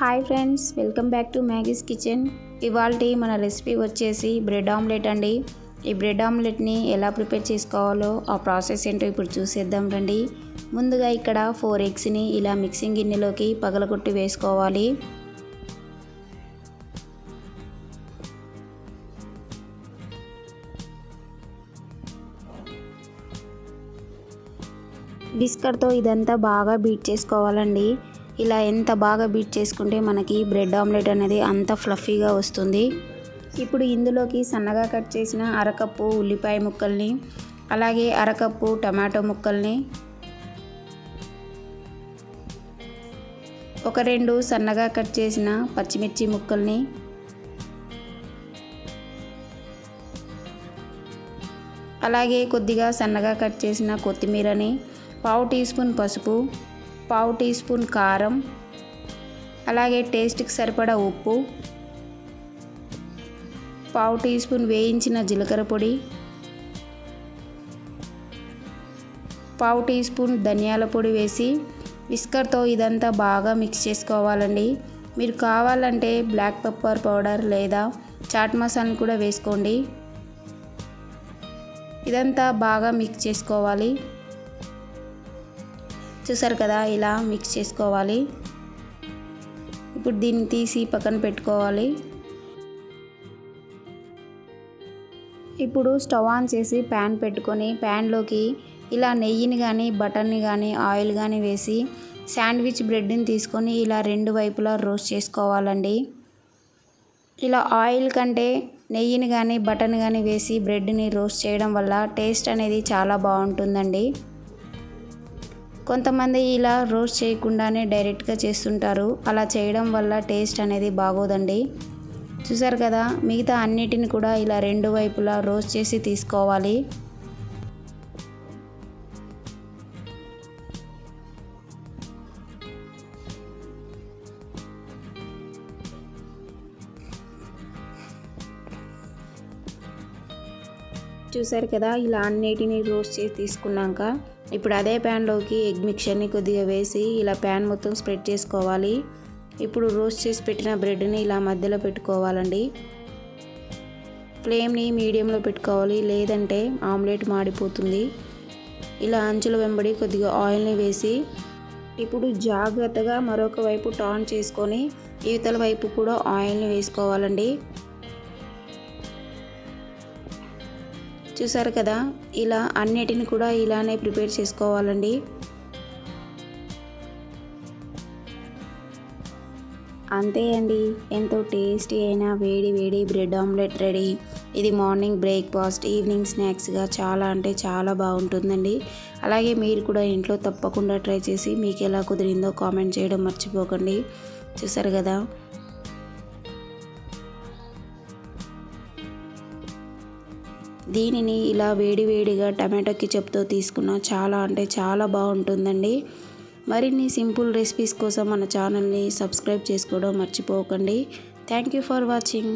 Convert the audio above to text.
Hi friends welcome back to Maggie's kitchen. ఇవాళ మన recipe వచ్చేసి బ్రెడ్ ఆమ్లెట్ అండి. ఈ బ్రెడ్ ఆమ్లెట్ని ఎలా ప్రిపేర్ చేసుకోవాలో ఆ ప్రాసెస్ ఏంటో ఇప్పుడు చూసేద్దాం రండి. ముందుగా ఇక్కడ ఫోర్ ఎగ్స్ని ఇలా మిక్సింగ్ గిన్నెలోకి పగలగొట్టి వేసుకోవాలి. బిస్కట్తో ఇదంతా బాగా బీట్ చేసుకోవాలండి. ఇలా ఎంత బాగా బీట్ చేసుకుంటే మనకి బ్రెడ్ ఆమ్లెట్ అనేది అంత ఫ్లఫీగా వస్తుంది. ఇప్పుడు ఇందులోకి సన్నగా కట్ చేసిన అరకప్పు ఉల్లిపాయ ముక్కల్ని అలాగే అరకప్పు టమాటో ముక్కల్ని ఒక రెండు సన్నగా కట్ చేసిన పచ్చిమిర్చి ముక్కల్ని అలాగే కొద్దిగా సన్నగా కట్ చేసిన కొత్తిమీరని పావు టీ స్పూన్ పసుపు పావు టీ స్పూన్ కారం అలాగే టేస్ట్కి సరిపడా ఉప్పు పావు టీ స్పూన్ వేయించిన జీలకర్ర పొడి పావు టీ స్పూన్ ధనియాల పొడి వేసి విస్కర్తో ఇదంతా బాగా మిక్స్ చేసుకోవాలండి. మీరు కావాలంటే బ్లాక్ పెప్పర్ పౌడర్ లేదా చాట్ మసాలాని కూడా వేసుకోండి. ఇదంతా బాగా మిక్స్ చేసుకోవాలి. చూసారు కదా ఇలా మిక్స్ చేసుకోవాలి. ఇప్పుడు దీన్ని తీసి పక్కన పెట్టుకోవాలి. ఇప్పుడు స్టవ్ ఆన్ చేసి ప్యాన్ పెట్టుకొని ప్యాన్లోకి ఇలా నెయ్యిని కానీ బటర్ని కానీ ఆయిల్ కానీ వేసి శాండ్విచ్ బ్రెడ్ని తీసుకొని ఇలా రెండు వైపులా రోస్ట్ చేసుకోవాలండి. ఇలా ఆయిల్ కంటే నెయ్యిని కానీ బటర్ని కానీ వేసి బ్రెడ్ని రోస్ట్ చేయడం వల్ల టేస్ట్ అనేది చాలా బాగుంటుందండి. కొంతమంది ఇలా రోస్ట్ చేయకుండానే డైరెక్ట్గా చేస్తుంటారు. అలా చేయడం వల్ల టేస్ట్ అనేది బాగోదండి. చూసారు కదా మిగతా అన్నిటిని కూడా ఇలా రెండు వైపులా రోస్ట్ చేసి తీసుకోవాలి. చూసారు కదా ఇలా అన్నిటిని రోస్ట్ చేసి తీసుకున్నాక ఇప్పుడు అదే ప్యాన్లోకి ఎగ్ మిక్చర్ని కొద్దిగా వేసి ఇలా ప్యాన్ మొత్తం స్ప్రెడ్ చేసుకోవాలి. ఇప్పుడు రోస్ట్ చేసి పెట్టిన బ్రెడ్ని ఇలా మధ్యలో పెట్టుకోవాలండి. ఫ్లేమ్ని మీడియంలో పెట్టుకోవాలి లేదంటే ఆమ్లెట్ మాడిపోతుంది. ఇలా అంచుల వెంబడి కొద్దిగా ఆయిల్ని వేసి ఇప్పుడు జాగ్రత్తగా మరొక వైపు టర్న్ చేసుకొని ఇవతల వైపు కూడా ఆయిల్ని వేసుకోవాలండి. చూసారు కదా ఇలా అన్నిటిని కూడా ఇలానే ప్రిపేర్ చేసుకోవాలండి. అంతే అండి. ఎంతో టేస్టీ అయిన వేడి వేడి బ్రెడ్ ఆమ్లెట్ రెడీ. ఇది మార్నింగ్ బ్రేక్ఫాస్ట్ ఈవినింగ్ స్నాక్స్గా చాలా అంటే చాలా బాగుంటుందండి. అలాగే మీరు కూడా ఇంట్లో తప్పకుండా ట్రై చేసి మీకు ఎలా కుదిరిందో కామెంట్ చేయడం మర్చిపోకండి. చూసారు కదా దీనిని ఇలా వేడివేడిగా టమాటో కిచప్తో తీసుకున్న చాలా అంటే చాలా బాగుంటుందండి. మరిన్ని సింపుల్ రెసిపీస్ కోసం మన ఛానల్ని సబ్స్క్రైబ్ చేసుకోవడం మర్చిపోకండి. Thank you for watching.